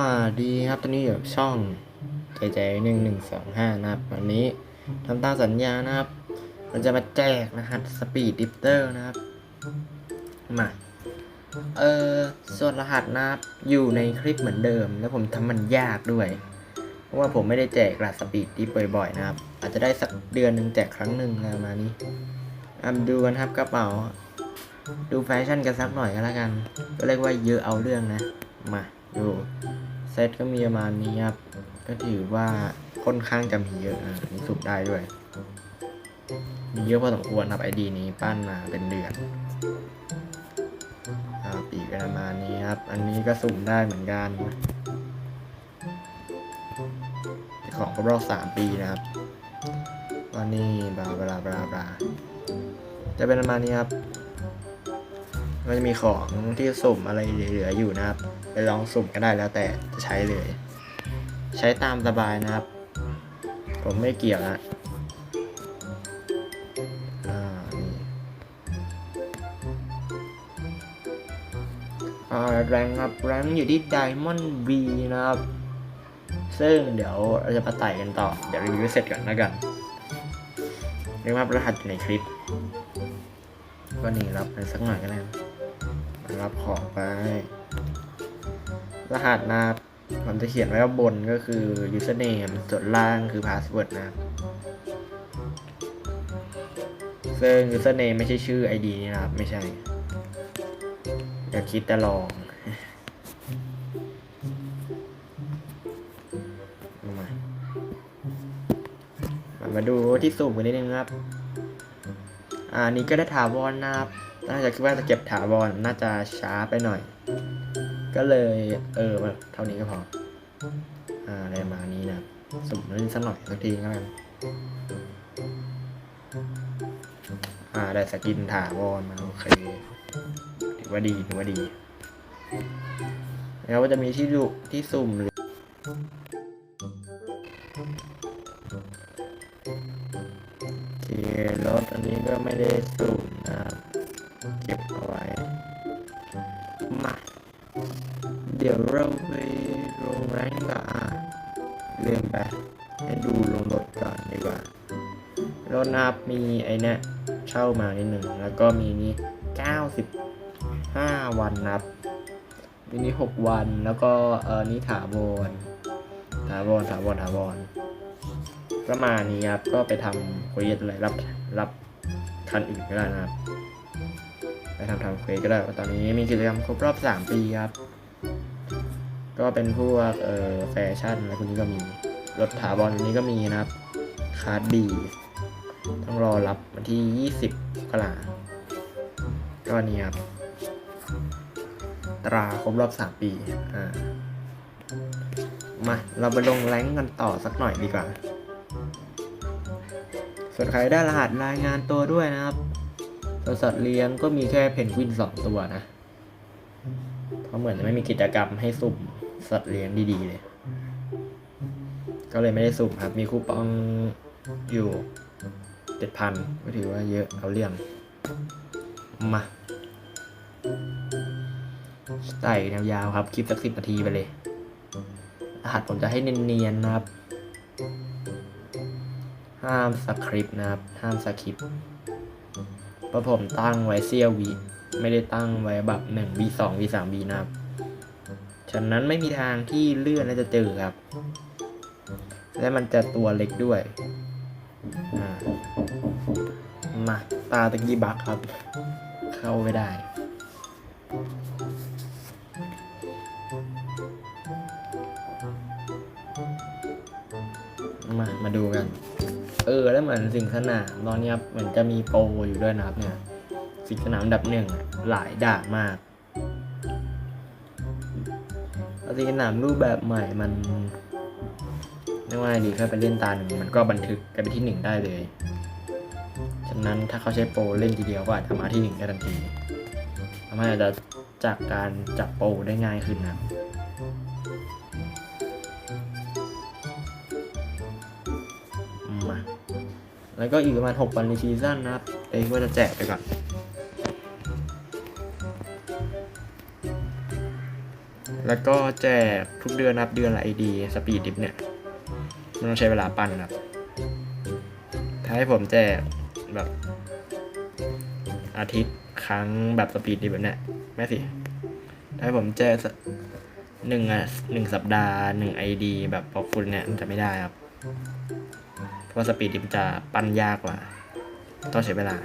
สวัสดีครับตอนนี้อยู่ช่องใจใจหนึ่งหนึ่งสองห้านะครับ วันนี้ทำตามสัญญานะครับมันจะมาแจกรหัสสปีดดิฟเตอร์นะครับ มา เออส่วนรหัสนะครับอยู่ในคลิปเหมือนเดิม แล้วผมทำมันยากด้วย เพราะว่าผมไม่ได้แจกรหัสสปีดดิฟบ่อยๆนะครับ อาจจะได้สักเดือนหนึ่งแจกครั้งหนึ่งอะไรประมาณนี้อะดูกันครับกระเป๋า ดูแฟชั่นกันสักหน่อยก็แล้วกัน ก็เรียกว่าเยอะเอาเรื่องนะ มาดู ซตก็มีประมาณนี้ครับ ก็ถือว่าค่อนข้างจะมีเยอะนะมีสุดได้ด้วย มีเยอะพอสมควรครับไอดีนี้ปั้นมาเป็นเดือนครับอีกประมาณนี้ครับ อันนี้ก็สุ่มได้เหมือนกันของครบรอบสามปีนะครับวันนี้บลาบลาบลาบลาจะเป็นประมาณนี้ครับ ก็จะมีของที่สุ่มอะไรเหลืออยู่นะครับ ไปลองสุ่มก็ได้แล้วแต่จะใช้เลย ใช้ตามสบายนะครับ ผมไม่เกี่ยวนะอ่านี่อ่าแรงครับแรงอยู่ที่ Diamond V นะครับ ซึ่งเดี๋ยวเราจะมาไต่กันต่อ เดี๋ยวรีวิวเสร็จก่อนแล้วกันเรียกว่ารหัสอยู่ในคลิป ก็นี่รับไปสักหน่อยก็ได้ รับของไป รหัสนะครับผมจะเขียนไว้ว่าบนก็คือ username ส่วนล่างคือ password นะครับ ซึ่ง username ไม่ใช่ชื่อ ID นี่นะครับ ไม่ใช่ อย่าคิดแต่ลอง มามาดูที่สุ่มกันนิดนึงครับ อ่านี้ก็ได้ถาวรนะครับ น่าจะคิดว่าจะเก็บถาวรน่าจะช้าไปหน่อย ก็เลยเออมาเท่านี้ก็พออ่าอะไรมานี้นะสุ่มเล่นสักหน่อยสักทีก็แล้วกันอ่าได้สกินถาวรมาโอเคถือว่าดีถือว่าดีแล้วก็จะมีที่ดูที่สุ่มหรือที่รถอันนี้ก็ไม่ได้สุ่ ลงแรงก่ะเลื่อนไปให้ดูลงรถก่อนดีกว่ารถนับมีไอ้นี่เช่ามานิดหนึ่งแล้วก็มีนี้95วันนับมินิ6วันแล้วก็เออนี่ถาวรถาวรถาวรถาวรประมาณนี้ครับก็ไปทำเคุยอะไรรับรับคันอื่นก็ได้นะครับไปทำทำเควสก็ได้ตอนนี้มีกิจกรรมครบรอบ 3 ปีครับ ก็เป็นพวกเอ่อแฟชั่นอะไรพวกนี้ก็มี รถถาวรอันนี้ก็มีนะครับคาร์ดดีต้องรอรับวันที่ 20กราก็วันนี้ครับตราครบรอบ 3 ปีอ่ามา เราไปลงแรงก์กันต่อสักหน่อยดีกว่า ส่วนใครได้รหัสรายงานตัวด้วยนะครับตัวสัตว์เลี้ยงก็มีแค่เพนกวินสองตัวนะ เพราะเหมือนจะไม่มีกิจกรรมให้สุ่ม สัตว์เลี้ยงดีๆเลย ก็เลยไม่ได้สุ่มครับ มีคูปองอยู่เจ็ดพันก็ถือว่าเยอะเอาเรื่อง มาไต่ยาวๆครับ คลิปสักสิบนาทีไปเลยรหัสผมจะให้เนียนๆนะครับ ห้ามสคริปต์นะครับ ห้ามสคริปต์เพราะผมตั้งไว้เซียววีไม่ได้ตั้งไว้แบบหนึ่งวีสองวีสามวีนะครับ ฉะนั้นไม่มีทางที่เลื่อนแล้วจะเจอครับ และมันจะตัวเล็กด้วยมาตาตะกี้บักครับ เข้าไม่ได้ มา มาดูกัน เออ แล้วเหมือนสิ่งสนามตอนนี้ครับเหมือนจะมีโปรอยู่ด้วยนะครับเนี่ย สิ่งสนามดับหนึ่งหลายด่านมาก แล้วสิ่งสนามรูปแบบใหม่มันไม่ว่าดีแค่ไปเล่นตาหนึ่งมันก็บันทึกกันไปที่หนึ่งได้เลยฉะนั้นถ้าเขาใช้โปรเล่นทีเดียวก็อาจจะมาที่หนึ่งได้ทันทีทำให้อาจจะจากการจับโปรได้ง่ายขึ้นนะมาแล้วก็อีกประมาณ 6 วันในซีซั่นนะครับ เองก็จะแจกไปก่อน แล้วก็แจกทุกเดือนนะครับเดือนละไอดีสปีดดิฟเนี่ยมันต้องใช้เวลาปั้นครับ ถ้าให้ผมแจกแบบอาทิตย์ครั้งแบบสปีดดิฟแบบเนี้ยไม่สิ ถ้าให้ผมแจกสักหนึ่งอะหนึ่งสัปดาห์หนึ่งไอดีแบบพอคุณเนี่ยมันจะไม่ได้ครับ เพราะว่าสปีดดิฟจะปั้นยากกว่า ต้องใช้เวลา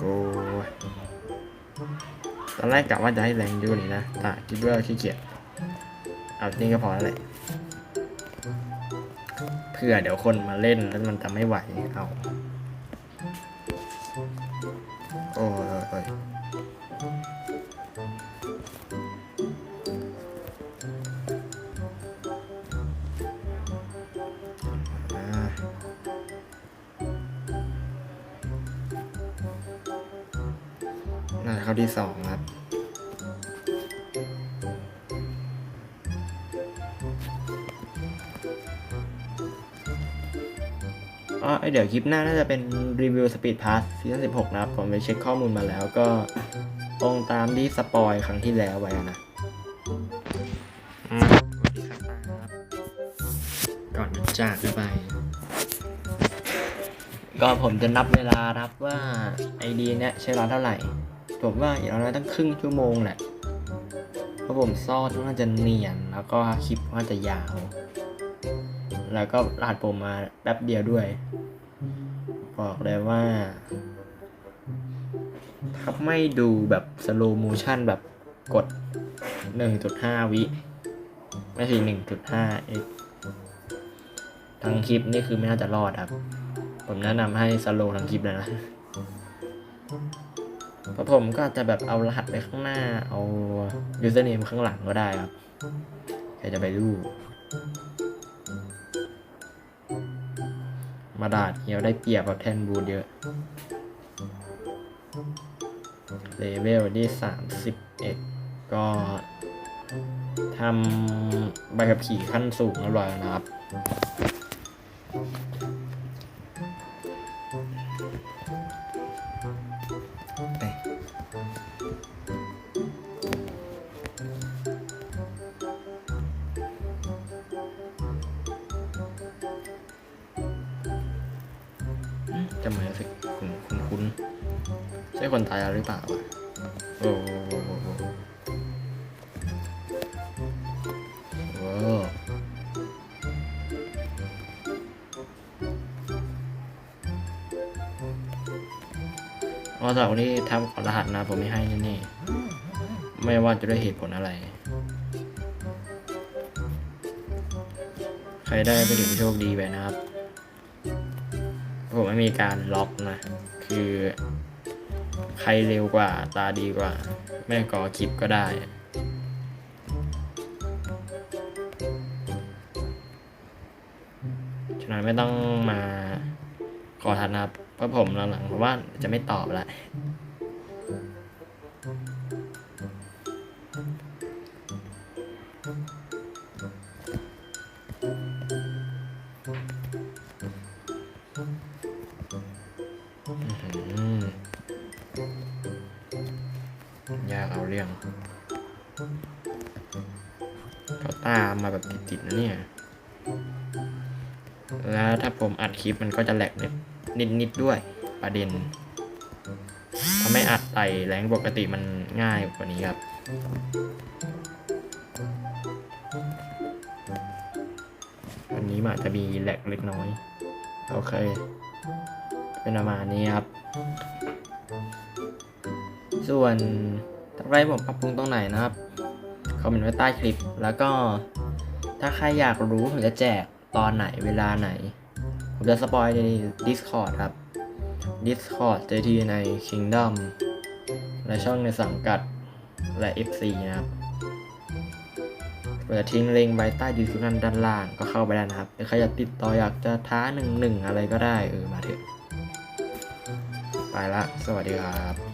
โอ้ยตอนแรกกะว่าจะให้แรงยูนี้นะแต่คิดว่าขี้เกียจเอาจริงก็พอแล้วแหละเพื่อเดี๋ยวคนมาเล่นแล้วมันจะไม่ไหวเอาโอ้ย เข้าที่สองครับ อ๋อเดี๋ยวคลิปหน้าน่าจะเป็นรีวิวสปีดพาสซีซั่น16 นะครับ ผมไปเช็คข้อมูลมาแล้วก็ตรงตามที่สปอยครั้งที่แล้วไว้อะนะอืมสวัสดีครับครับก่อนจะจากไป ก็ผมจะนับเวลาครับว่าไอดีเนี้ยใช้เวลาเท่าไหร่ ผมว่าอย่างน้อยตั้งครึ่งชั่วโมงแหละ เพราะผมซ่อนน่าจะเนียน แล้วก็คลิปน่าจะยาว แล้วก็รหัสผมมาแป๊บเดียวด้วย บอกเลยว่า ถ้าไม่ดูแบบสโลโมชันแบบกด 1.5 วิ ไม่ใช่1.5 x ทั้งคลิปนี่คือไม่น่าจะรอดครับ ผมแนะนำให้สโลทั้งคลิปเลยนะ พราะผมก็อาจจะแบบเอารหัสไปข้างหน้า เอา username ข้างหลังก็ได้ครับ ใครจะไปรู้มาดาดเฮียวได้เปรียบกับแทนบูดเยอะ เลเวลที่สามสิบเอ็ดก็ทำใบขับขี่ขั้นสูงเรียบร้อยนะครับ จะมาสิคุณคุณคุณใช่คนไทยหรือเปล่าวะโอ้โหโอ้โหโอ้โหอ๋อสำหรับคนที่ทำขอรหัสนะผมไม่ให้แน่ๆไม่ว่าจะด้วยเหตุผลอะไร ใครได้ไปถึงโชคดีไปนะครับ มีการล็อกนะ คือใครเร็วกว่าตาดีกว่าแม่ก่อคลิปก็ได้ฉะนั้นไม่ต้องมาขอทันนะครับเพราะผมหลังๆเพราะว่าจะไม่ตอบละ เรื่องเขาตามมาแบบติดๆนะเนี่ย แล้วถ้าผมอัดคลิปมันก็จะแหลกนิดนิดๆด้วยประเด็นถ้าไม่อัดไต่แรงปกติมันง่ายกว่านี้ครับอันนี้มันอาจจะมีแหลกเล็กน้อย โอเค เป็นประมาณนี้ครับ ส่วน ถ้าใครผมปรับปรุงตรงไหนนะครับคอมเมนต์ไว้ใต้คลิป แล้วก็ถ้าใครอยากรู้ผมจะแจกตอนไหนเวลาไหน ผมจะสปอยใน Discord ครับ Discord เจอที่ใน Kingdom และช่องในสังกัดและ FC นะครับผมจะทิ้งลิงก์ไว้ใต้ description ด้านล่างก็เข้าไปได้นะครับใครอยากติดต่ออยากจะท้าหนึ่งหนึ่งอะไรก็ได้เออมาเถอะ ไปละ สวัสดีครับ